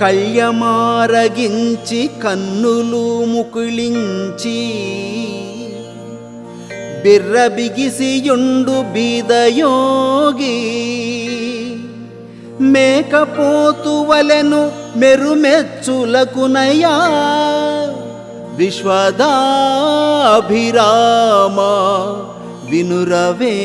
కళ్యమారగించి కన్నులు ముకుళించి బిర్రబిగిసియుండు బీదయోగి మేకపోతువలెను మెరుమెచ్చులకునయా విశ్వదాభిరామ వినురవే.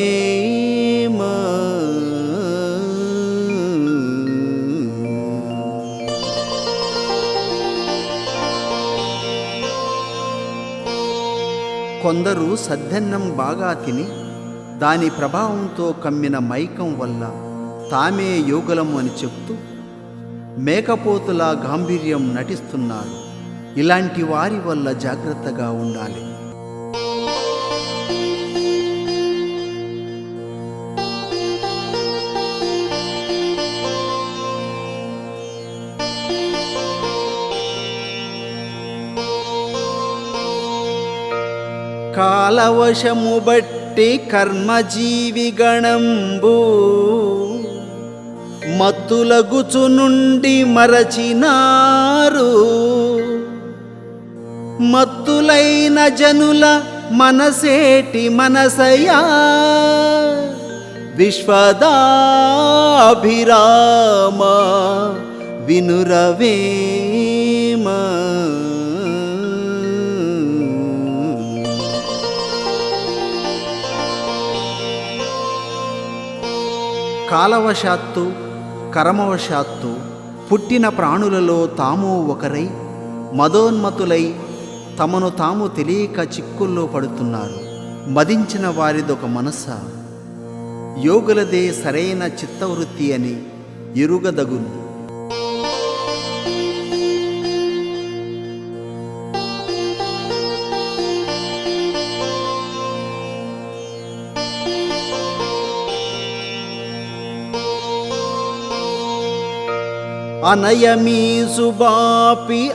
కొందరు సద్దెన్నం బాగా తిని దాని ప్రభావంతో కమ్మిన మైకం వల్ల తామే యోగులము అని చెప్తూ మేకపోతుల గాంభీర్యం నటిస్తున్నారు ఇలాంటి వారి వల్ల జాగ్రత్తగా ఉండాలి. కాలవశము బట్టి కర్మజీవిగణంబు మత్తులగుచు నుండి మరచినారు. మత్తులైన జనుల మనసేటి మనసయా. విశ్వదాభిరామ వినురవేమా. కాలవశాత్తు కరమవశాత్తు పుట్టిన ప్రాణులలో తాము ఒకరై మదోన్మతులై తమను తాము తెలియక చిక్కుల్లో పడుతున్నారు. మదించిన వారిదొక మనస యోగులదే సరైన చిత్తవృత్తి అని ఎరుగదగును. అనయమీసు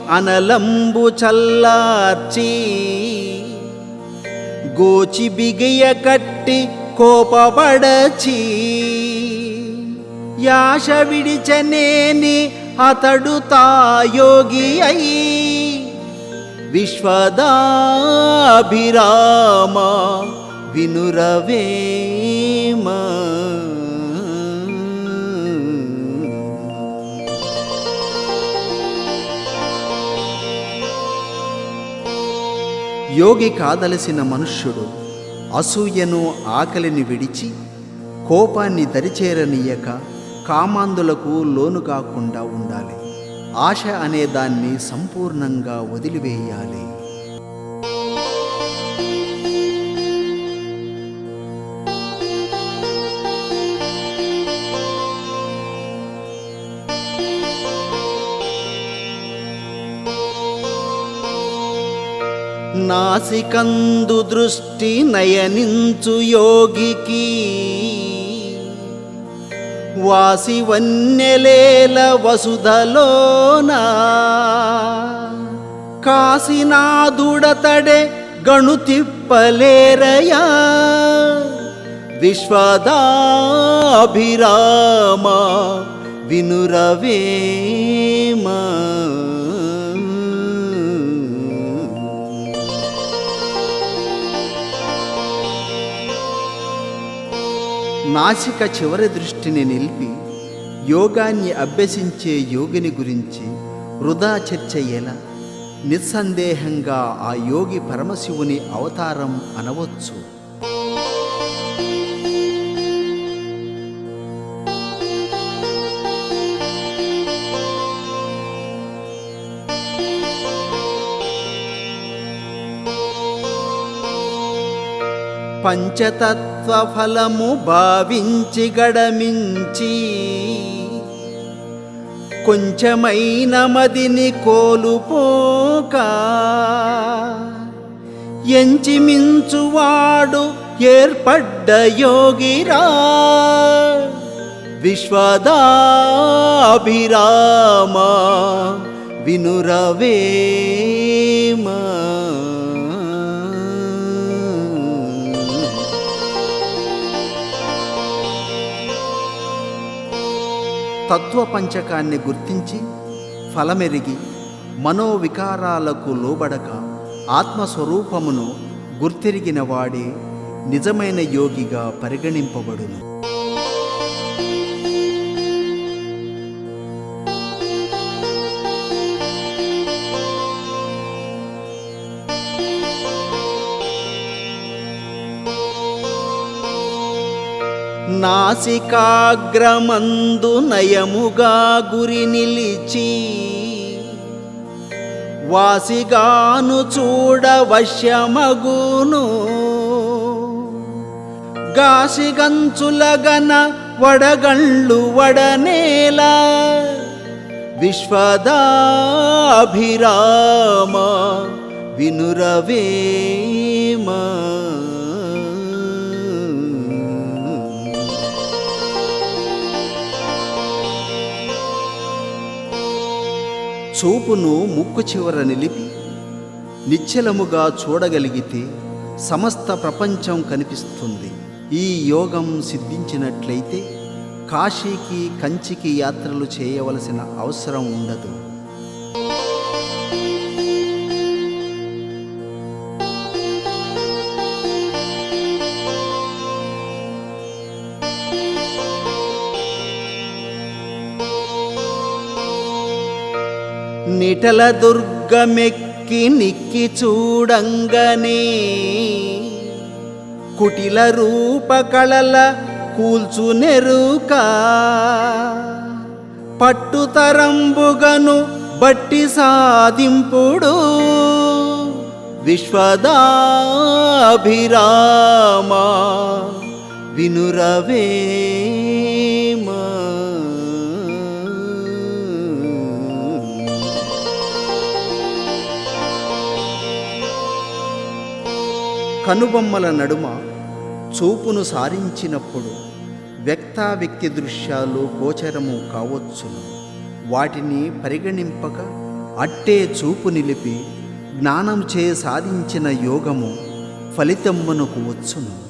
అనలంబు చల్లార్చి గోచి బిగియ కట్టి కోపపడచి యాశ విడిచనేని అతడు తాయోగి అయి విశ్వదాభిరామ వినురవే. యోగి కాదలసిన మనుష్యుడు అసూయను ఆకలిని విడిచి కోపాన్ని దరిచేరనీయక కామాందులకు లోను కాకుండా ఉండాలి. ఆశ అనే దాన్ని సంపూర్ణంగా వదిలివేయాలి. నాసికందు దృష్టి నయనించు యోగికి. వాసి వన్యలేల వసుధలోనా. కాశీనాథుడతడే గణుతిప్పలేరయా విశ్వదాభిరామ వినురవేమా. నాసిక చివరి దృష్టిని నిలిపి యోగాన్ని అభ్యసించే యోగిని గురించి వృధా చర్చ ఎలా? నిస్సందేహంగా ఆ యోగి పరమశివుని అవతారం అనవచ్చు. పంచతత్వ ఫలము భావించి గడమించి కొంచెమైన మదిని కోలుపోక ఎంచిమించువాడు ఏర్పడ్డ యోగిరా విశ్వదాభిరామ వినురవేమా. తత్వపంచకాన్ని గుర్తించి ఫలమెరిగి మనోవికారాలకు లోబడక ఆత్మస్వరూపమును గుర్తిరిగిన వాడే నిజమైన యోగిగా పరిగణింపబడును. నాసికాగ్రమందు నయముగా గురి నిలిచి వాసిగాను చూడవశ్యమగును. గాసిగంచులగన వడగండ్లు వడనేల విశ్వదాభిరామ వినురవేమా చూపును ముక్కు చివర నిలిపి నిశ్చలముగా చూడగలిగితే సమస్త ప్రపంచం కనిపిస్తుంది. ఈ యోగం సిద్ధించినట్లయితే కాశీకి కంచికి యాత్రలు చేయవలసిన అవసరం ఉండదు. నిటల దుర్గమెక్కి నిక్కి చూడంగనే. కుటిల రూపకళల కూల్చునెరుక పట్టుతరంబుగను బట్టి సాధింపుడు. విశ్వదాభిరామ వినురవే. కనుబొమ్మల నడుమ చూపును సారించినప్పుడు వ్యక్తావ్యక్తి దృశ్యాలు గోచరము కావచ్చును. వాటిని పరిగణింపక అట్టే చూపు నిలిపి జ్ఞానం చే సాధించిన యోగము ఫలితమ్మనుకు వచ్చును.